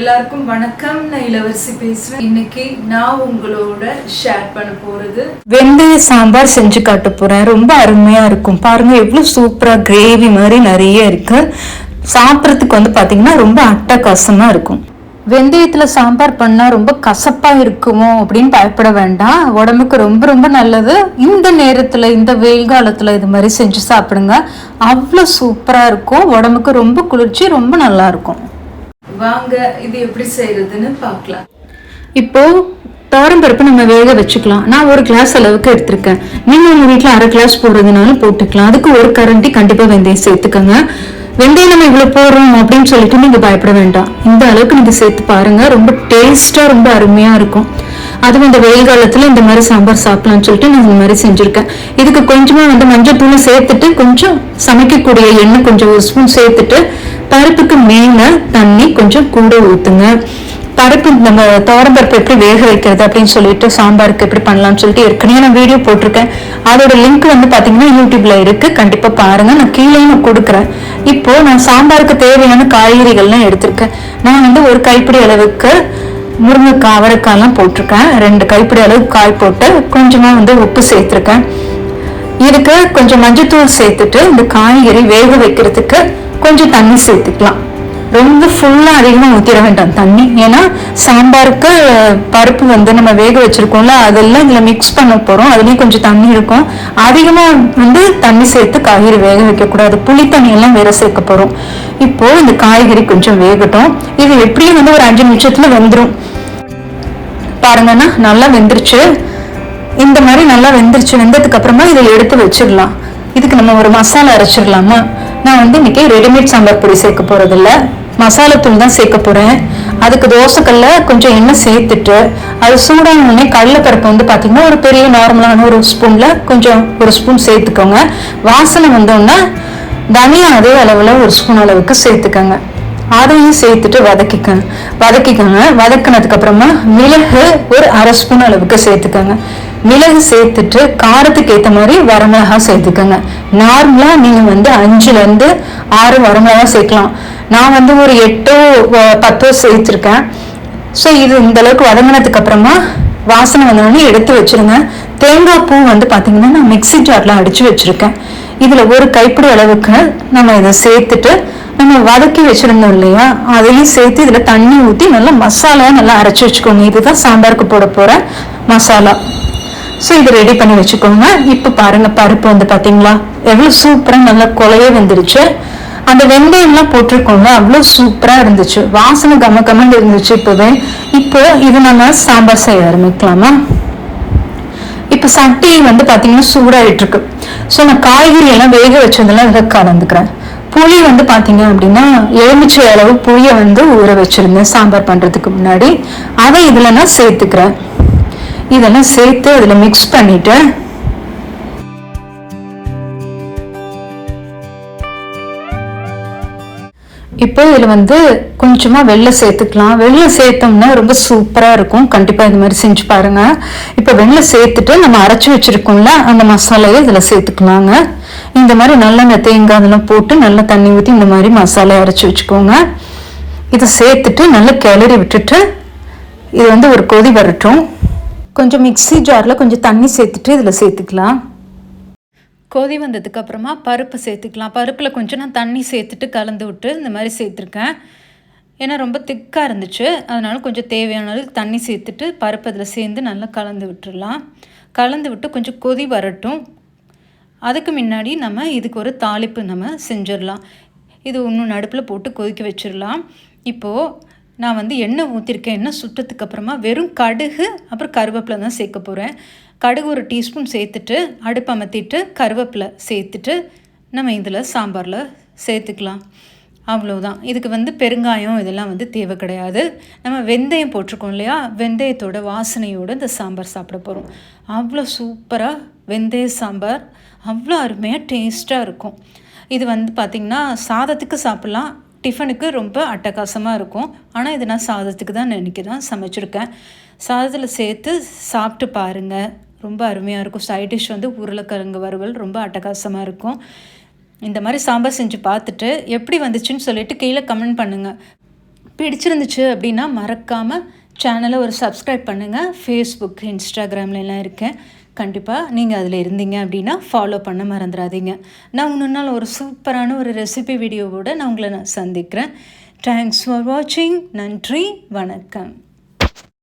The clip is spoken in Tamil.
எல்லாருக்கும் வணக்கம். நான் இளவரசி பேசுறேன். இன்னைக்கு நான் உங்களோட ஷேர் பண்ண போறது வெந்தய சாம்பார் செஞ்சு காட்ட போறேன். ரொம்ப அருமையா இருக்கும். பாருங்க எவ்வளவு சூப்பரா கிரேவி மாதிரி நிறைய இருக்கு. சாப்பிட்றதுக்கு வந்து பாத்தீங்கன்னா ரொம்ப அட்டகாசமா இருக்கும். வெந்தயத்துல சாம்பார் பண்ணா ரொம்ப கசப்பா இருக்குமோ அப்படின்னு பயப்பட வேண்டாம். உடம்புக்கு ரொம்ப ரொம்ப நல்லது. இந்த நேரத்துல இந்த வெயில் காலத்துல இது மாதிரி செஞ்சு சாப்பிடுங்க. அவ்வளோ சூப்பரா இருக்கும். உடம்புக்கு ரொம்ப குளிர்ச்சி ரொம்ப நல்லா இருக்கும். வாங்க இது எப்படி செய்யறதுன்னு பார்க்கலாம். இப்போ துவரம் பருப்பு நம்ம வேக வச்சுக்கலாம். நான் ஒரு கிளாஸ் அளவுக்கு எடுத்திருக்கேன். நீங்கள் உங்கள் வீட்டில் அரை கிளாஸ் போடுறதுனாலும் போட்டுக்கலாம். அதுக்கு ஒரு கரண்டி கண்டிப்பாக வெந்தயம் சேர்த்துக்கோங்க. வெந்தயம் நம்ம இவ்வளோ போடுறோம் அப்படின்னு சொல்லிட்டு நீங்க பயப்பட வேண்டாம். இந்த அளவுக்கு நீங்கள் சேர்த்து பாருங்க. ரொம்ப டேஸ்ட்டாக ரொம்ப அருமையா இருக்கும். அதுவும் இந்த வெயில் காலத்துல இந்த மாதிரி சாம்பார் சாப்பிடலாம்னு சொல்லிட்டு நான் இந்த மாதிரி செஞ்சுருக்கேன். இதுக்கு கொஞ்சமாக வந்து மஞ்சள் தூள் சேர்த்துட்டு கொஞ்சம் சமைக்கக்கூடிய எண்ணெய் கொஞ்சம் ஒரு ஸ்பூன் சேர்த்துட்டு பருப்புக்கு மேலே தண்ணி கொஞ்சம் கூட ஊற்றுங்க பருப்பு நம்ம பருப்பு எப்படி வேக வைக்கிறது அப்படின்னு சொல்லிட்டு சாம்பாருக்கு எப்படி பண்ணலாம்னு சொல்லிட்டு ஏற்கனவே நான் வீடியோ போட்டிருக்கேன். அதோட லிங்க் வந்து பார்த்தீங்கன்னா யூடியூப்ல இருக்கு. கண்டிப்பாக பாருங்க. நான் கீழே நான் கொடுக்குறேன். இப்போ நான் சாம்பாருக்கு தேவையான காய்கறிகள்லாம் எடுத்திருக்கேன். நான் வந்து ஒரு கைப்பிடி அளவுக்கு முருங்கைக்காய் அவரைக்காய்லாம் போட்டிருக்கேன். ரெண்டு கைப்பிடி அளவுக்கு காய் போட்டு கொஞ்சமா வந்து உப்பு சேர்த்துருக்கேன். இதுக்கு கொஞ்சம் மஞ்சத்தூள் சேர்த்துட்டு இந்த காய்கறி வேக வைக்கிறதுக்கு கொஞ்சம் தண்ணி சேர்த்துக்கலாம். ரொம்ப ஃபுல்லா அதிகமா ஊத்திட வேண்டாம் தண்ணி. ஏன்னா சாம்பாருக்கு பருப்பு வந்து நம்ம வேக வச்சிருக்கோம்ல அதெல்லாம் இதில் மிக்ஸ் பண்ண போறோம். அதுலேயும் கொஞ்சம் தண்ணி இருக்கும். அதிகமா வந்து தண்ணி சேர்த்து காய்கறி வேக வைக்கக்கூடாது. புளி தண்ணி எல்லாம் வேற சேர்க்க போறோம். இப்போ இந்த காய்கறி கொஞ்சம் வேகட்டும். இது எப்படியும் வந்து ஒரு அஞ்சு நிமிஷத்துல வெந்துடும் பாருங்கன்னா நல்லா வெந்துருச்சு. இந்த மாதிரி நல்லா வெந்துருச்சு. வெந்ததுக்கு அப்புறமா இதை எடுத்து வச்சிடலாம். இதுக்கு நம்ம ஒரு மசாலா அரைச்சிடலாமா? நான் வந்து இன்னைக்கு ரெடிமேட் சாம்பார் பொடி சேர்க்க போறதில்ல. மசாலா தூள் தான் சேர்க்க போறேன். அதுக்கு தோசைக்கல்ல கொஞ்சம் எண்ணெய் சேர்த்துட்டு அது சூடான உடனே கடலைப்பருப்பு வந்து பார்த்திங்கன்னா ஒரு பெரிய நார்மலான ஒரு ஸ்பூன்ல கொஞ்சம் ஒரு ஸ்பூன் சேர்த்துக்கோங்க. வாசனை வந்தோன்னா தனியா அதே அளவுல ஒரு ஸ்பூன் அளவுக்கு சேர்த்துக்கோங்க. அதையும் சேர்த்துட்டு வதக்கிக்கோங்க. வதக்கிக்கோங்க. வதக்கினதுக்கு அப்புறமா மிளகு ஒரு அரை ஸ்பூன் அளவுக்கு சேர்த்துக்கோங்க. மிளகு சேர்த்துட்டு காரத்துக்கு ஏற்ற மாதிரி வரமிளகா சேர்த்துக்கோங்க. நார்மலா நீங்க வந்து அஞ்சுலேருந்து ஆறு வரமிளகா சேர்க்கலாம். நான் வந்து ஒரு எட்டோ பத்தோ சேர்த்துருக்கேன். ஸோ இது இந்த அளவுக்கு வதங்கினதுக்கு அப்புறமா வாசனை வந்தோடனே எடுத்து வச்சிருங்க. தேங்காய் பூ வந்து பார்த்திங்கன்னா நான் மிக்ஸி ஜார்ல அடிச்சு வச்சிருக்கேன். இதுல ஒரு கைப்பிடி அளவுக்கு நம்ம இதை சேர்த்துட்டு நம்ம வதக்கி வச்சிருந்தோம் இல்லையா அதையும் சேர்த்து இதில் தண்ணி ஊற்றி நல்லா மசாலா நல்லா அரைச்சி வச்சுக்கோங்க. இதுதான் சாம்பாருக்கு போட போகிற மசாலா. ஸோ இது ரெடி பண்ணி வச்சுக்கோங்க. இப்போ பாருங்க பருப்பு வந்து பாத்தீங்களா? எவ்வளவு சூப்பரா நல்லா கொலையே வந்துருச்சு. அந்த வெந்தயம்லாம் போட்டிருக்கோங்க அவ்வளோ சூப்பரா இருந்துச்சு. வாசனை கம கமன்னு இருந்துச்சு இப்போவே. இப்போ இது நம்ம சாம்பார் செய்ய ஆரம்பிக்கலாமா இப்போ சட்டி வந்து பார்த்தீங்கன்னா சூடாயிட்டு இருக்கு ஸோ நான் காய்கறி எல்லாம் வேக வச்சதெல்லாம் இதில் கலந்துக்கிறேன். புளி வந்து பார்த்தீங்க அப்படின்னா எலுமிச்சை அளவு புளியை வந்து ஊற வச்சிருந்தேன் சாம்பார் பண்ணுறதுக்கு முன்னாடி. அதை இதில் நான் சேர்த்துக்கிறேன். இதெல்லாம் சேர்த்து அதில் மிக்ஸ் பண்ணிட்டு இப்போ இதில் வந்து கொஞ்சமாக வெள்ளம் சேர்த்துக்கலாம். வெள்ளம் சேர்த்தோம்னா ரொம்ப சூப்பராக இருக்கும். கண்டிப்பாக இந்த மாதிரி செஞ்சு பாருங்கள் இப்போ வெள்ளம் சேர்த்துட்டு நம்ம அரைச்சி வச்சுருக்கோம்ல அந்த மசாலையை இதில் சேர்த்துக்கலாங்க. இந்த மாதிரி நல்லெண்ணெய் தேங்காய் அதெல்லாம் போட்டு நல்லா தண்ணி ஊற்றி இந்த மாதிரி மசாலையை அரைச்சி வச்சுக்கோங்க. இதை சேர்த்துட்டு நல்லா கிளறி விட்டுட்டு இது வந்து ஒரு கொதி வரட்டும். கொஞ்சம் மிக்ஸி ஜாரில் கொஞ்சம் தண்ணி சேர்த்துட்டு இதில் சேர்த்துக்கலாம். கொதி வந்ததுக்கு அப்புறமா பருப்பு சேர்த்துக்கலாம். பருப்பில் கொஞ்சம் நான் தண்ணி சேர்த்துட்டு கலந்து விட்டு இந்த மாதிரி சேர்த்துருக்கேன். ஏன்னா ரொம்ப திக்காக இருந்துச்சு. அதனால கொஞ்சம் தேவையான அளவுக்கு தண்ணி சேர்த்துட்டு பருப்பு அதில் சேர்ந்து நல்லா கலந்து விட்டுடலாம் கலந்து விட்டு கொஞ்சம் கொதி வரட்டும். அதுக்கு முன்னாடி நம்ம இதுக்கு ஒரு தாளிப்பு நம்ம செஞ்சிடலாம். இது இன்னும் நடுப்பில் போட்டு கொதிக்க வச்சிடலாம். இப்போது நான் வந்து எண்ணெய் ஊற்றிருக்கேன் எண்ணெய் சுட்டதுக்கு அப்புறமா வெறும் கடுகு அப்புறம் கருவேப்பிலை தான் சேர்க்க போகிறேன் கடுகு ஒரு டீஸ்பூன் சேர்த்துட்டு அடுப்பு அமர்த்திட்டு கருவேப்பிலை சேர்த்துட்டு நம்ம இதில் சாம்பாரில் சேர்த்துக்கலாம். அவ்வளோதான் இதுக்கு வந்து பெருங்காயம் இதெல்லாம் வந்து தேவை கிடையாது. நம்ம வெந்தயம் போட்டிருக்கோம் இல்லையா? வெந்தயத்தோட வாசனையோடு இந்த சாம்பார் சாப்பிட போகிறோம் அவ்வளோ சூப்பராக வெந்தய சாம்பார். அவ்வளோ அருமையாக டேஸ்ட்டாக இருக்கும். இது வந்து பார்த்திங்கன்னா சாதத்துக்கு சாப்பிட்லாம். டிஃபனுக்கு ரொம்ப அட்டகாசமாக இருக்கும். ஆனால் இது நான் சாதத்துக்கு தான் நினைக்க தான் சமைச்சிருக்கேன். சாதத்தில் சேர்த்து சாப்பிட்டு பாருங்கள் ரொம்ப அருமையாக இருக்கும். சைட் டிஷ் வந்து உருளைக்கிழங்கு வறுவல் ரொம்ப அட்டகாசமாக இருக்கும். இந்த மாதிரி சாம்பார் செஞ்சு பார்த்துட்டு எப்படி வந்துச்சுன்னு சொல்லிட்டு கீழே கமெண்ட் பண்ணுங்கள் பிடிச்சிருந்துச்சு அப்படின்னா மறக்காமல் சேனலை ஒரு சப்ஸ்கிரைப் பண்ணுங்கள் ஃபேஸ்புக் இன்ஸ்டாகிராம்லலாம் இருக்கேன். கண்டிப்பாக நீங்கள் அதில் இருந்தீங்க அப்படின்னா ஃபாலோ பண்ண மறந்துடாதீங்க. நான் இன்னொரு நாள் ஒரு சூப்பரான ஒரு ரெசிபி வீடியோவோட நான் உங்களை நான் சந்திக்கிறேன். தேங்க்ஸ் ஃபார் வாட்சிங் நன்றி. வணக்கம்.